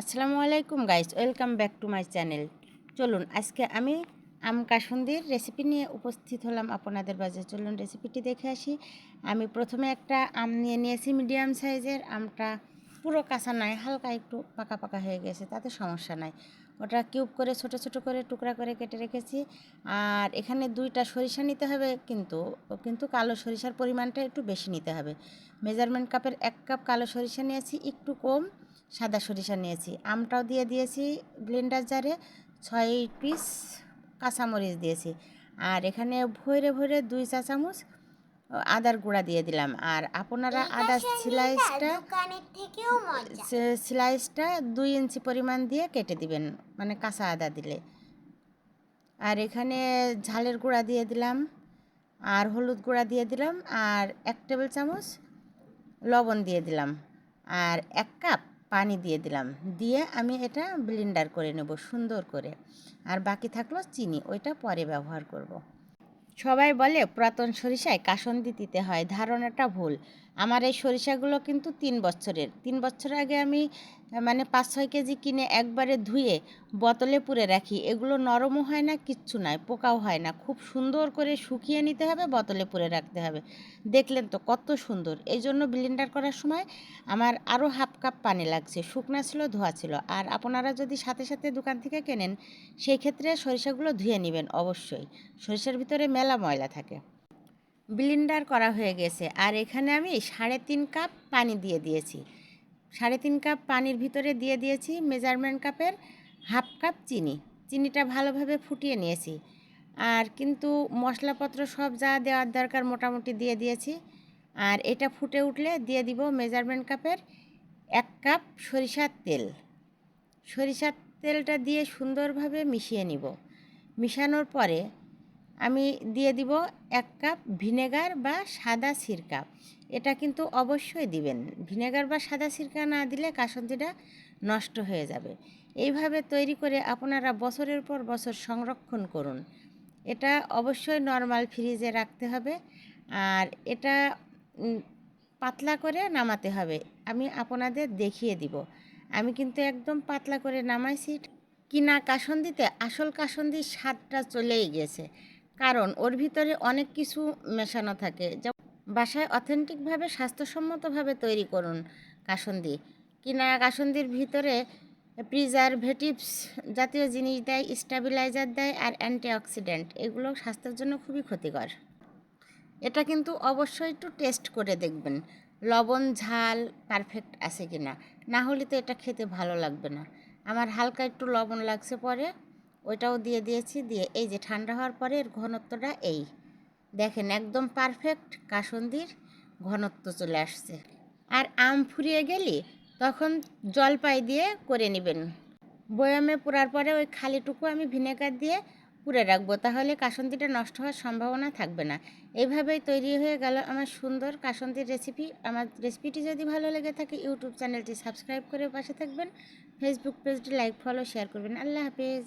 আসসালামু আলাইকুম guys, welcome back to my channel. চলুন, আজকে আমি আম কাসুন্দির রেসিপি নিয়ে উপস্থিত হলাম আপনাদের বাজে চলুন রেসিপিটি দেখে আসি। আমি প্রথমে একটা আম নিয়ে নিয়েছি মিডিয়াম সাইজের আমটা পুরো কাঁচা নাই, হালকা একটু পাকা পাকা হয়ে গেছে, তাতে সমস্যা নাই। ওটা কিউব করে, ছোট ছোট করে, টুকরা করে কেটে রেখেছি। আর এখানে দুইটা সরিষা নিতে হবে, কিন্তু কিন্তু কালো সরিষার পরিমাণটা একটু বেশি নিতে হবে। মেজারমেন্ট কাপের এক কাপ কালো সরিষা নিয়েছি, একটু কম। সাদা সরিষা নিয়েছি। আমটাও দিয়ে দিয়েছি ব্লেন্ডার জারে ছয় পিস কাঁচামরিচ দিয়েছি। আর এখানে ভরে ভরে দুই চা চামচ আদার গুঁড়া দিয়ে দিলাম। আর আপনারা আদা স্লাইসটা স্লাইসটা দুই ইঞ্চি পরিমাণ দিয়ে কেটে দিবেন মানে কাঁচা আদা দিলে। আর এখানে ঝালের গুঁড়া দিয়ে দিলাম আর হলুদ গুঁড়া দিয়ে দিলাম আর এক টেবিল চামচ লবণ দিয়ে দিলাম। আর এক কাপ পানি দিয়ে দিলাম দিয়ে আমি এটা ব্লেন্ডার করে নেব সুন্দর করে আর বাকি থাকল চিনি, ওইটা পরে ব্যবহার করব। সবাই বলে পুরাতন সরিষায় কাসন্দি দিতে হয়, ধারণাটা ভুল। আমার এই সরিষাগুলো কিন্তু তিন বছরের। তিন বছর আগে আমি মানে পাঁচ ছয় কেজি কিনে একবারে ধুয়ে বোতলে পুরে রাখি। এগুলো নরমও হয় না, কিচ্ছু নয় পোকাও হয় না। খুব সুন্দর করে শুকিয়ে নিতে হবে, বোতলে পুরে রাখতে হবে। দেখলেন তো কত সুন্দর। এই জন্য ব্লেন্ডার করার সময় আমার আরও হাফ কাপ পানি লাগছে। শুকনা ছিল, ধোয়া ছিল। আর আপনারা যদি সাথে সাথে দোকান থেকে কেনেন, সেই ক্ষেত্রে সরিষাগুলো ধুয়ে নেবেন অবশ্যই। সরিষার ভিতরে মেলা ময়লা থাকে। ব্লিন্ডার করা হয়ে গেছে। আর এখানে আমি সাড়ে তিন কাপ পানি দিয়ে দিয়েছি। সাড়ে তিন কাপ পানির ভিতরে দিয়ে দিয়েছি মেজারমেন্ট কাপের হাফ কাপ চিনি। চিনিটা ভালোভাবে ফুটিয়ে নিয়েছি। আর কিন্তু মশলাপত্র সব যা দেওয়ার দরকার মোটামুটি দিয়ে দিয়েছি। আর এটা ফুটে উঠলে দিয়ে দিব মেজারমেন্ট কাপের এক কাপ সরিষার তেল। সরিষার তেলটা দিয়ে সুন্দরভাবে মিশিয়ে নিব। মিশানোর পরে আমি দিয়ে দিব এক কাপ ভিনেগার বা সাদা সিরকা। এটা কিন্তু অবশ্যই দিবেন। ভিনেগার বা সাদা সিরকা না দিলে কাসন্দিটা নষ্ট হয়ে যাবে। এইভাবে তৈরি করে আপনারা বছরের পর বছর সংরক্ষণ করুন। এটা অবশ্যই নর্মাল ফ্রিজে রাখতে হবে। আর এটা পাতলা করে নামাতে হবে। আমি আপনাদের দেখিয়ে দিব। আমি কিন্তু একদম পাতলা করে নামাইছি। কিনা কাসন্দিতে আসল কাসন্দির স্বাদটা চলেই গেছে। কারণ ওর ভিতরে অনেক কিছু মেশানো থাকে। যেমন বাসায় অথেন্টিকভাবে স্বাস্থ্যসম্মতভাবে তৈরি করুন কাসন্দি। কিনা কাসন্দির ভিতরে প্রিজারভেটিভস জাতীয় জিনিস দেয়, স্টাবিলাইজার দেয় আর অ্যান্টিঅক্সিডেন্ট। এগুলো স্বাস্থ্যের জন্য খুবই ক্ষতিকর। এটা কিন্তু অবশ্যই একটু টেস্ট করে দেখবেন, লবণ, ঝাল, পারফেক্ট আছে কি না না হলে তো এটা খেতে ভালো লাগবে না। আমার হালকা একটু লবণ লাগছে পরে। ওইটাও দিয়ে দিয়েছি, দিয়ে এই যে ঠান্ডা হওয়ার পরে এর ঘনত্বটা এই। দেখেন একদম পারফেক্ট কাসন্দির ঘনত্ব চলে আসছে। আর আম ফুরিয়ে গেলে তখন জলপাই দিয়ে করে নেবেন। বয়ামে পোড়ার পরে ওই খালিটুকু আমি ভিনেগার দিয়ে পুড়ে রাখব, তাহলে কাসন্দিটা নষ্ট হওয়ার সম্ভাবনা থাকবে না। এইভাবেই তৈরি হয়ে গেল আমার সুন্দর কাসন্দির রেসিপি আমার রেসিপিটি যদি ভালো লেগে থাকে, ইউটিউব চ্যানেলটি সাবস্ক্রাইব করে পাশে থাকবেন। ফেসবুক পেজটি লাইক ফলো শেয়ার করবেন। আল্লাহ হাফেজ।